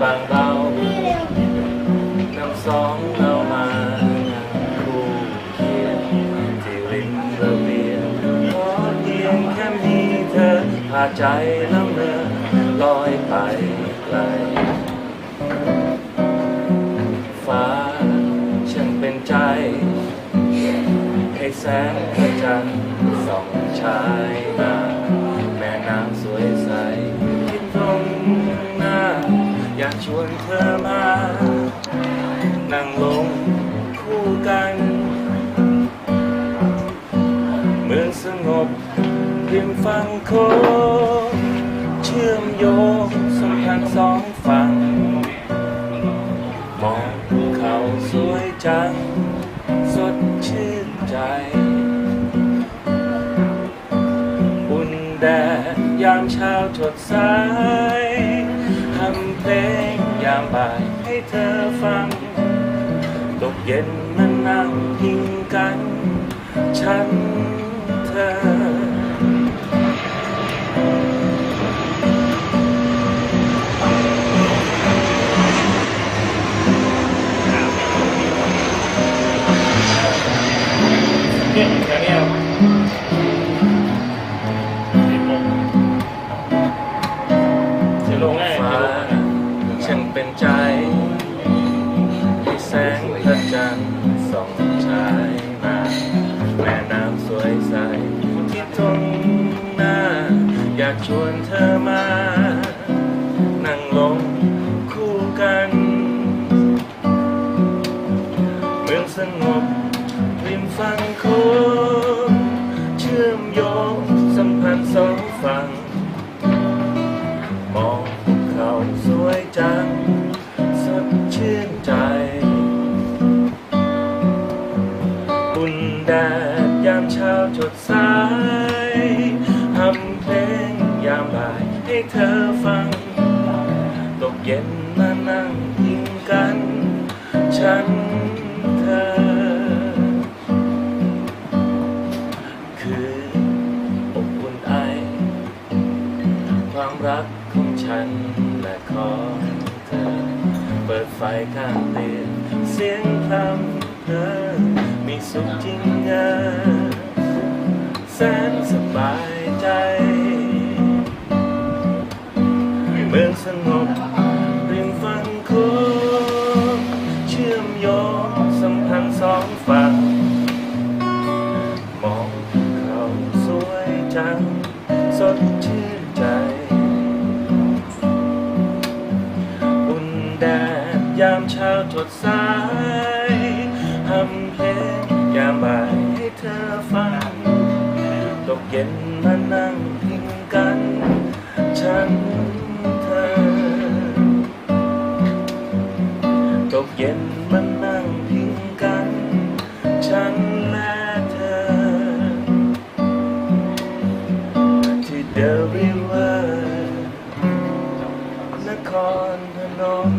บางเบาน้ำสองเรามาคู่เคียงที่ริมระเบียงขอเพียงแค่มีเธอพาใจล่องเรือลอยไปไกลฟ้าช่างเป็นใจ ให้แสงพระจันทร์ส่องชายมา ริมฝั่งโขงเชื่อมโยงสัมพันธ์สองฝั่งมองภูเขาสวยจัง สดชื่นใจ อุ่นแดดยามเช้าสดใสทำเพลงยามบ่ายให้เธอฟัง ตกเย็นมานั่งพิงกัน ฉันเธอ องชายมาแม่น้ำสวยใสที่ตรงหน้า อยากชวนเธอมา นั่งลงคู่กัน เมืองสงบริมฝั่งโขงเชื่อมโยงสัมพันธ์สองฝั่งมองเขาสวยจัง สดชื่นใจ ดยามเช้าจดสายทำเพลงยามบ่ายให้เธอฟัง ตกเย็นมานั่งพิงกัน ฉันเธอ คืออบอุ่นไอ ความรักของฉันและของเธอ เปิดไฟข้างเตียงเสียงพรำเพอมีสุขจริง สดใสทำเพลงยามบ่ายให้เธอฟัง ตกเย็นมานั่งพิงกัน ฉันเธอ ตกเย็นมานั่งพิงกัน ฉันและเธอ ที่เดริเวอร์นครพนม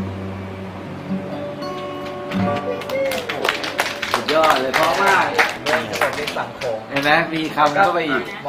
สุดยอดเลยเพราะมากเรื่องแบบนี้สังคมเห็นไหมมีคำเข้าไปอีก